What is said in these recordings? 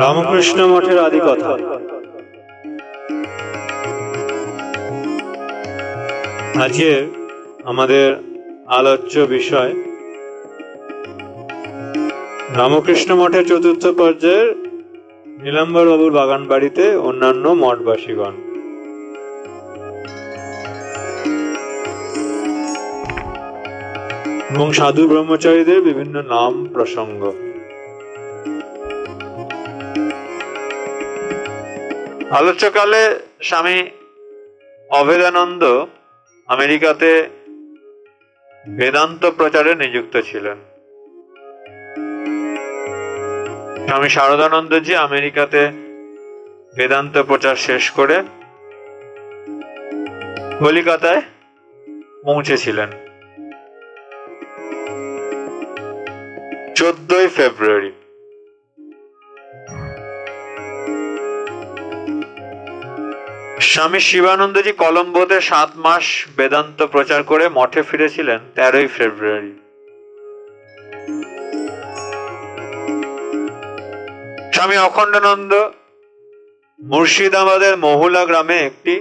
রামকৃষ্ণ মঠের আদি কথা। আজকে আমাদের আলোচ্য বিষয়, রামকৃষ্ণ মঠের চতুর্থ পর্যায়ের নীলাম্বর বাবুর বাগান বাড়িতে অন্যান্য মঠবাসীগণ। এবং সাধু ব্রহ্মচারীদের বিভিন্ন নাম প্রসঙ্গ। আলোচ্যকালে স্বামী অভেদানন্দ আমেরিকাতে বেদান্ত প্রচারে নিযুক্ত ছিলেন। স্বামী শারদানন্দজি আমেরিকাতে বেদান্ত প্রচার শেষ করে কলিকাতায় পৌঁছেছিলেন। চোদ্দই ফেব্রুয়ারি। স্বামী শিবানন্দজি কলম্বোতে সাত মাস বেদান্ত প্রচার করে মঠে ফিরেছিলেন তেরোই ফেব্রুয়ারি। স্বামী অখণ্ডানন্দ মুর্শিদাবাদের মহুলা গ্রামে একটি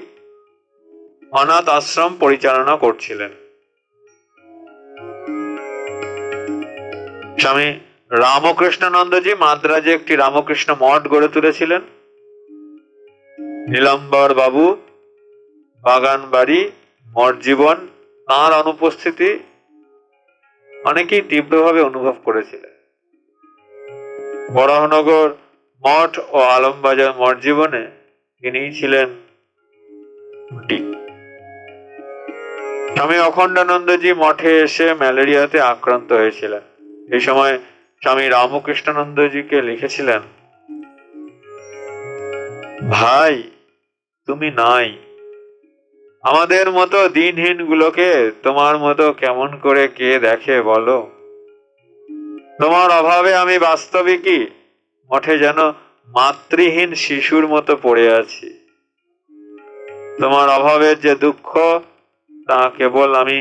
অনাথ আশ্রম পরিচালনা করছিলেন। স্বামী রামকৃষ্ণানন্দজি মাদ্রাজে একটি রামকৃষ্ণ মঠ গড়ে তুলেছিলেন। নীলাম্বর বাবু বাগান বাড়ি মঠ জীবন, তাঁর অনুপস্থিতি অনেকেই তীব্রভাবে অনুভব করেছিলেন। বরাহনগর মঠ ও আলমবাজার মঠ জীবনে তিনি ছিলেন স্বামী অখণ্ডানন্দজি মঠে এসে ম্যালেরিয়াতে আক্রান্ত হয়েছিলেন। এই সময় স্বামী রামকৃষ্ণানন্দজিকে লিখেছিলেন, ভাই, তুমি নাই। আমাদের মতো দিনহীন গুলোকে তোমার মতো কেমন করে কে দেখে বলো? তোমার অভাবে আমি বাস্তবিকই মঠে যেন মাতৃহীন শিশুর মতো পড়ে আছি। তোমার অভাবের যে দুঃখ, তা কেবল আমি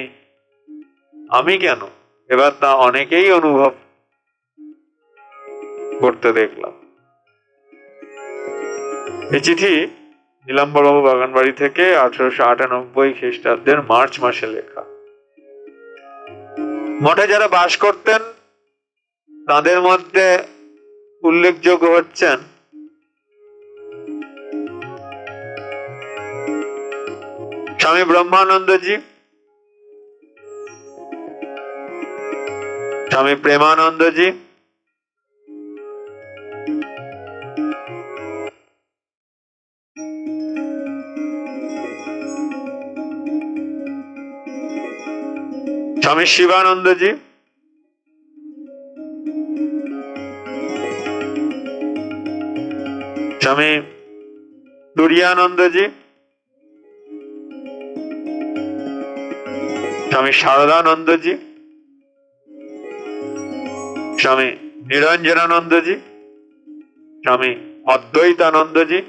আমি কেন? এবার তা অনেকেই অনুভব করতে দেখলাম। এই চিঠি নীলাম্বরবাবু বাগানবাড়ি থেকে আঠারোশো আটানব্বই খ্রিস্টাব্দের মার্চ মাসে লেখা। মঠে যারা বাস করতেন, তাদের মধ্যে উল্লেখযোগ্য হচ্ছেন স্বামী ব্রহ্মানন্দজি স্বামী প্রেমানন্দজি। স্বামী শিবানন্দজি। স্বামী তুরিয়ানন্দজি স্বামী শারদানন্দজি। স্বামী নিরঞ্জনানন্দজি, স্বামী অদ্বৈতানন্দজি,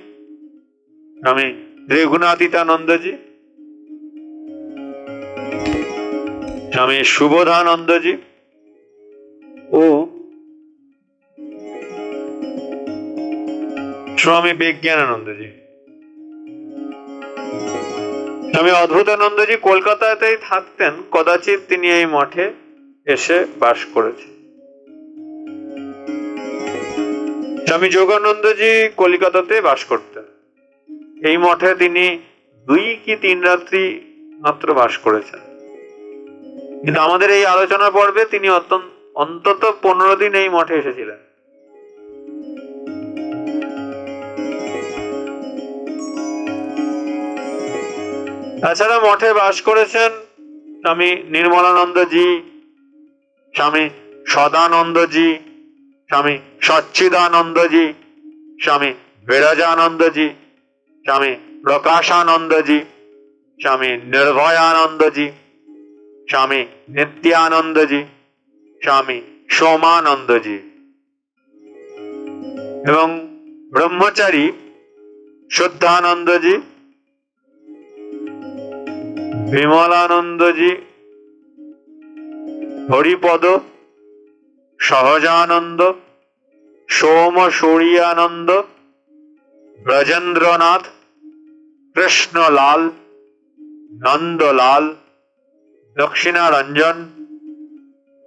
স্বামী ত্রিগুণাতীতানন্দজি, স্বামী সুবোধানন্দজি ও স্বামী বিজ্ঞানানন্দজি। স্বামী অদ্ভুতানন্দজি কলকাতাতেই থাকতেন, কদাচিৎ তিনি এই মঠে এসে বাস করেছেন। স্বামী যোগানন্দজি কলিকাতাতে বাস করতেন। এই মঠে তিনি দুই কি তিন রাত্রি মাত্র বাস করেছেন। কিন্তু আমাদের এই আলোচনা পর্বে তিনি অন্তত পনেরো দিন এই মঠে এসেছিলেন। তাছাড়া মঠে বাস করেছেন স্বামী নির্মলানন্দজি, স্বামী সদানন্দজি স্বামী সচ্চিদানন্দজি, স্বামী বিরজানন্দজি, স্বামী প্রকাশানন্দজি, স্বামী নির্ভয়ানন্দজি, স্বামী নিত্যানন্দজি, স্বামী সোমানন্দজি। এবং ব্রহ্মচারী শুদ্ধানন্দজি, বিমলানন্দজি, হরিপদ সহজানন্দ, সোম সূর্যানন্দ, ব্রজেন্দ্রনাথ, কৃষ্ণলাল, নন্দলাল, দক্ষিণারঞ্জন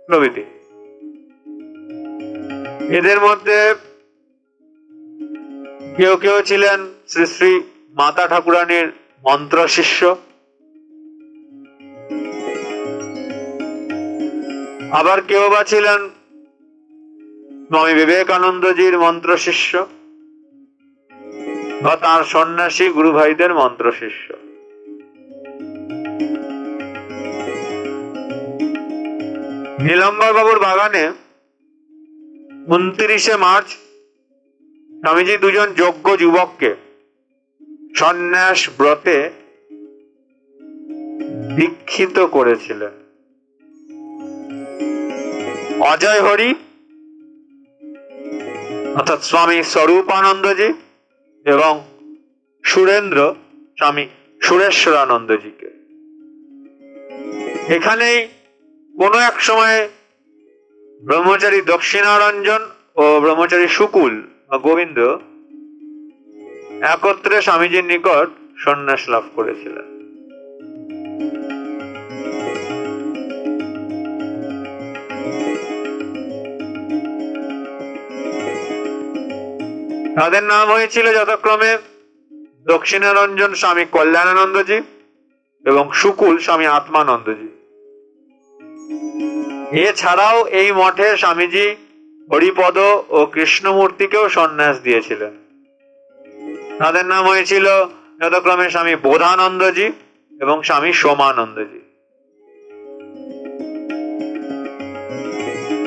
প্রভৃতি। এদের মধ্যে কেউ কেউ ছিলেন শ্রী শ্রী মাতা ঠাকুরানীর মন্ত্র শিষ্য। আবার কেউ বা ছিলেন স্বামী বিবেকানন্দজির মন্ত্র শিষ্য বা তার সন্ন্যাসী গুরু ভাইদের মন্ত্র শিষ্য নীলম্বর বাবুর বাগানে উনত্রিশে মার্চ স্বামীজি দুজন যোগ্য যুবককে সন্ন্যাস ব্রতে দীক্ষিত করেছিলেন। অজয় হরি অর্থাৎ স্বামী স্বরূপানন্দজি এবং সুরেন্দ্র স্বামী সুরেশ্বরানন্দজিকে। এখানেই কোনো এক সময় ব্রহ্মচারী দক্ষিণারঞ্জন ও ব্রহ্মচারী শুকুল বা গোবিন্দ একত্রে স্বামীজির নিকট সন্ন্যাস লাভ করেছিলেন। তাদের নাম হয়েছিল যথাক্রমে দক্ষিণারঞ্জন স্বামী কল্যাণানন্দজি এবং শুকুল স্বামী আত্মানন্দজি। এছাড়াও এই মঠে স্বামীজি হরিপদ ও কৃষ্ণমূর্তিকেও সন্ন্যাস দিয়েছিলেন। তাদের নাম হয়েছিল যথাক্রমে স্বামী বোধানন্দজি এবং স্বামী সোমানন্দজি।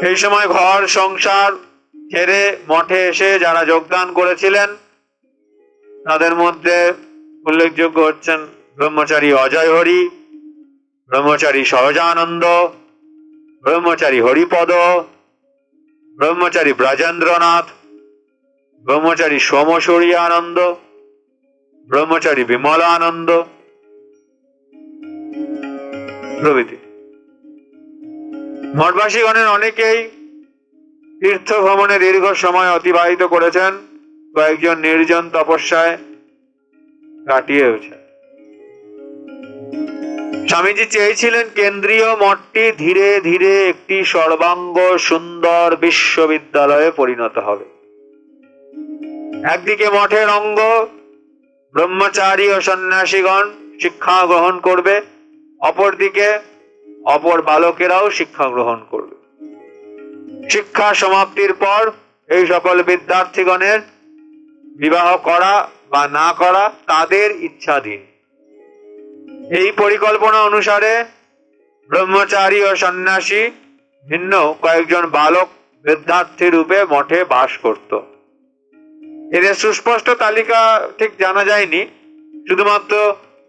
এই সময় ঘর, সংসার ছেড়ে মঠে এসে যারা যোগদান করেছিলেন, তাদের মধ্যে উল্লেখযোগ্য হচ্ছেন ব্রহ্মচারী অজয় হরি, ব্রহ্মচারী সহজানন্দ, ব্রহ্মচারী হরিপদ, ব্রহ্মচারী ব্রজেন্দ্রনাথ, ব্রহ্মচারী সোমশরী আনন্দ, ব্রহ্মচারী বিমলানন্দ। প্রভৃতি। মঠবাসীগণের অনেকেই তীর্থ ভ্রমণে দীর্ঘ সময় অতিবাহিত করেছেন কয়েকজন নির্জন তপস্যায় কাটিয়েছে স্বামীজি চেয়েছিলেন কেন্দ্রীয় মঠটি ধীরে ধীরে একটি সর্বাঙ্গ, সুন্দর বিশ্ববিদ্যালয়ে পরিণত হবে। একদিকে মঠের অঙ্গ, ব্রহ্মচারী ও সন্ন্যাসীগণ শিক্ষা গ্রহণ করবে, অপরদিকে অপর বালকেরাও শিক্ষা গ্রহণ করবে। শিক্ষা সমাপ্তির পর এই সকল বিদ্যার্থীগণের বিবাহ করা বা না করা তাদের ইচ্ছাধীন। এই পরিকল্পনা অনুসারে ব্রহ্মচারী ও সন্ন্যাসী ভিন্ন কয়েকজন বালক বিদ্যার্থী রূপে মঠে বাস করত। এদের সুস্পষ্ট তালিকা ঠিক জানা যায়নি। শুধুমাত্র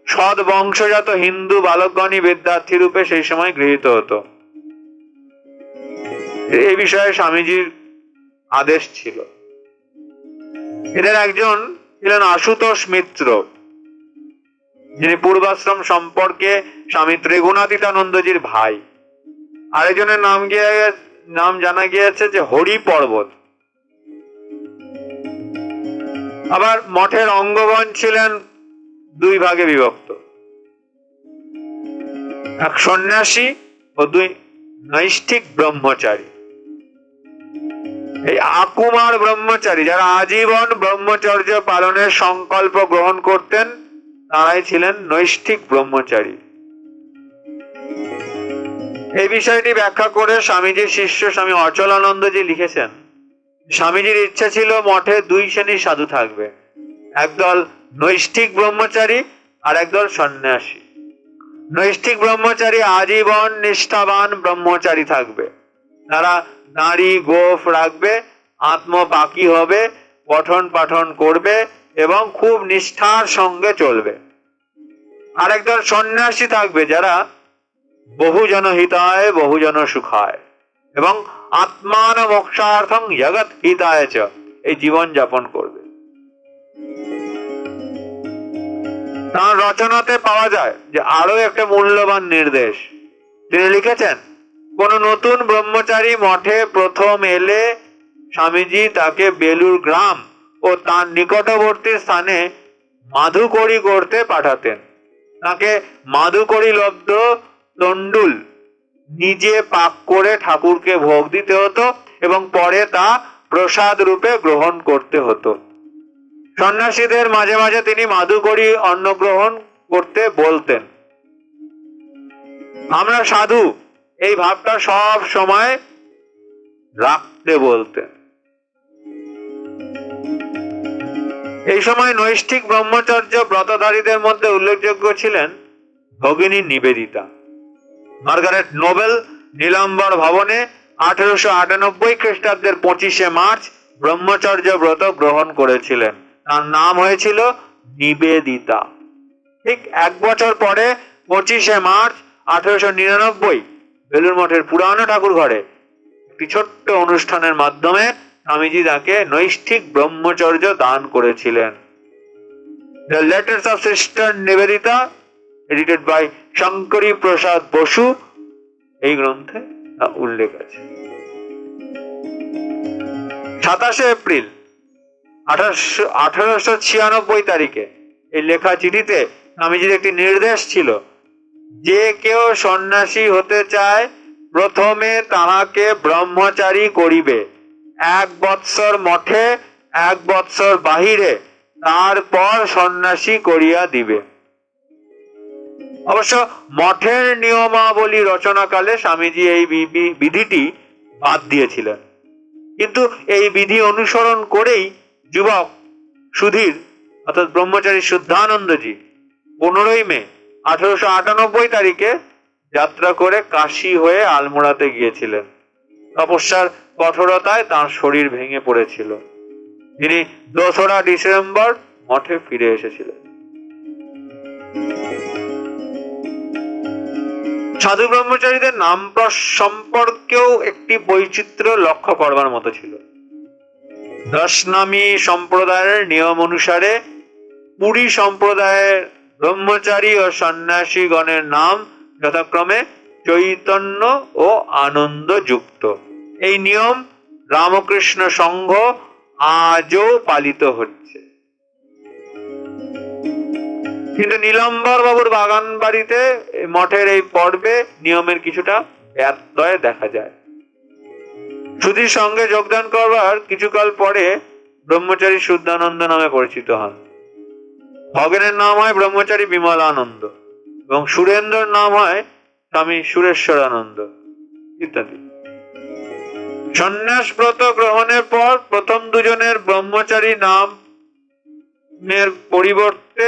সৎ বংশজাত হিন্দু বালকগণই বিদ্যার্থী রূপে সেই সময় গৃহীত হতো। এই বিষয়ে স্বামীজির আদেশ ছিল। এদের একজন ছিলেন আশুতোষ মিত্র। যিনি পূর্বাশ্রম সম্পর্কে স্বামী ত্রিগুণাতীতানন্দজির ভাই। আরেকজনের নাম গিয়ে নাম জানা গিয়েছে যে হরি পর্বত। আবার মঠের অঙ্গগণ ছিলেন দুই ভাগে বিভক্ত। এক সন্ন্যাসী ও দুই নৈষ্ঠিক ব্রহ্মচারী। এই আকুমার ব্রহ্মচারী, যারা আজীবন ব্রহ্মচর্য পালনের সংকল্প গ্রহণ করতেন, তারাই ছিলেন নৈষ্ঠিক ব্রহ্মচারী। এই বিষয়টি ব্যাখ্যা করে স্বামীজির শিষ্য স্বামী অচলানন্দজি লিখেছেন, স্বামীজির ইচ্ছা ছিল মঠে দুই শ্রেণির সাধু থাকবে, একদল নৈষ্ঠিক ব্রহ্মচারী আর একদল সন্ন্যাসী। নৈষ্ঠিক ব্রহ্মচারী আজীবন নিষ্ঠাবান ব্রহ্মচারী থাকবে। তারা নারী গোফ রাখবে আত্মপাকি হবে, পঠন পাঠন করবে এবং খুব নিষ্ঠার সঙ্গে চলবে। আরেকদল সন্ন্যাসী থাকবে যারা বহুজন হিতায়, বহুজন সুখায় এবং আত্মান মোক্ষার্থং জগৎ হিতায় চ, এই জীবন যাপন করবে। তার রচনাতে পাওয়া যায় যে আরও একটা মূল্যবান নির্দেশ। তিনি লিখেছেন কোন নতুন ব্রহ্মচারী মঠে প্রথম এলে স্বামীজি তাকে বেলুর গ্রাম ও তার নিকটবর্তী স্থানে মাধুকরী করতে পাঠাতেন। তাকে মাধুকরী লব্ধ তন্ডুল নিজে পাক করে ঠাকুরকে ভোগ দিতে হতো এবং পরে তা প্রসাদ রূপে গ্রহণ করতে হতো। সন্ন্যাসীদের মাঝে মাঝে তিনি মাধুকরী অন্ন গ্রহণ করতে বলতেন। আমরা সাধু এই ভাবটা সব সময় রাখতে বলতেন এই সময় নৈষ্ঠিক ব্রহ্মচর্য ব্রতধারীদের মধ্যে উল্লেখযোগ্য ছিলেন ভগিনী নিবেদিতা। মার্গারেট নোবেল নীলাম্বর ভবনে আঠেরোশো আটানব্বই খ্রিস্টাব্দের পঁচিশে মার্চ ব্রহ্মচর্য ব্রত গ্রহণ করেছিলেন। তার নাম হয়েছিল নিবেদিতা। ঠিক এক বছর পরে পঁচিশে মার্চ আঠেরোশো নিরানব্বই বেলুর মঠের পুরানো ঠাকুর ঘরে একটি ছোট্ট অনুষ্ঠানের মাধ্যমে স্বামীজি তাকে নৈষ্ঠিক ব্রহ্মচর্য দান করেছিলেন। The letters of sister Nivedita edited by Shankari Prasad Basu এই গ্রন্থে উল্লেখ আছে। সাতাশে এপ্রিল আঠারোশো আঠারোশো ছিয়ানব্বই তারিখে এই লেখা চিঠিতে স্বামীজির একটি নির্দেশ ছিল যে কেউ সন্ন্যাসী হতে চায়, প্রথমে তাহাকে ব্রহ্মচারী করিবে। এক বৎসর মঠে, এক বৎসর বাহিরে, তারপর সন্ন্যাসী করিয়া দিবে। অবশ্য মঠের নিয়মাবলী রচনাকালে স্বামীজি এই বিধিটি বাদ দিয়েছিলেন। কিন্তু এই বিধি অনুসরণ করেই যুবক সুধীর, অর্থাৎ ব্রহ্মচারী শুদ্ধানন্দজি পনেরোই মে আঠারোশো আটানব্বই তারিখে যাত্রা করে কাশি হয়ে আলমোড়াতে গিয়েছিলেন। তপস্যার কঠোরতায় তার শরীর ভেঙে পড়েছিল। তিনি দোসরা ডিসেম্বর মঠে ফিরে এসেছিলেন। সাধু ব্রহ্মচারীদের নাম সম্পর্কেও একটি বৈচিত্র্য লক্ষ্য করবার মতো ছিল। দশনামী সম্প্রদায়ের নিয়ম অনুসারে পুরী সম্প্রদায়ের ব্রহ্মচারী ও সন্ন্যাসীগণের নাম যথাক্রমে চৈতন্য ও আনন্দ যুক্ত এই নিয়ম রামকৃষ্ণ সংঘ আজও পালিত হচ্ছে। কিন্তু নীলাম্বর বাবুর বাগান বাড়িতে মঠের এই পর্বে নিয়মের কিছুটা ব্যত্যয় দেখা যায়। সুধীর সঙ্গে যোগদান করবার কিছুকাল পরে ব্রহ্মচারী শুদ্ধানন্দ নামে পরিচিত হন। ভগেনের নাম হয় ব্রহ্মচারী বিমলানন্দ এবং সুরেন্দ্রর নাম হয় স্বামী সুরেশ্বরানন্দ ইত্যাদি। সন্ন্যাস ব্রত গ্রহণের পর প্রথম দুজনের ব্রহ্মচারী নাম এর পরিবর্তে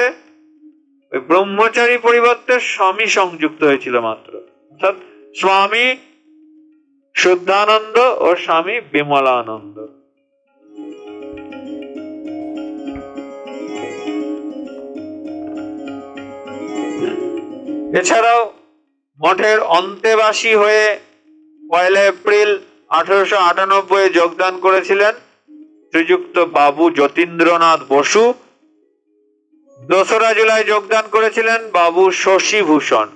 ওই ব্রহ্মচারী পরিবর্তে স্বামী সংযুক্ত হয়েছিল মাত্র। অর্থাৎ স্বামী শুদ্ধানন্দ ও স্বামী বিমলানন্দ। এছাড়াও মঠের অন্তেবাসী হয়ে পয়লা এপ্রিল আঠারোশো আটানব্বই যোগদান করেছিলেন শ্রীযুক্ত বাবু যতীন্দ্রনাথ বসু। দোসরা জুলাই যোগদান করেছিলেন বাবু শশী ভূষণ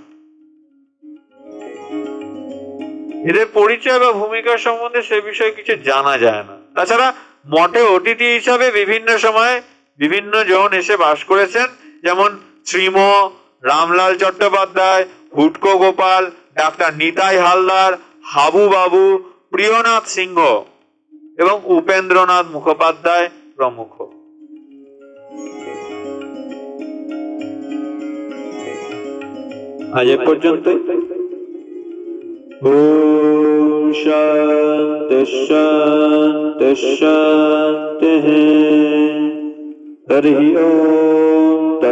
এদের পরিচয় বা ভূমিকা সম্বন্ধে সে বিষয়ে কিছু জানা যায় না। তাছাড়া মঠে অতিথি হিসাবে বিভিন্ন সময় বিভিন্ন জন এসে বাস করেছেন, যেমন শ্রীম রামলাল চট্টোপাধ্যায় হুটকো গোপাল ডাক্তার নিতাই হালদার হাবু বাবু প্রিয়নাথ সিংহ এবং উপেন্দ্রনাথ মুখোপাধ্যায় প্রমুখ। আজ এ পর্যন্ত শান্তি শান্তি হরি ওম।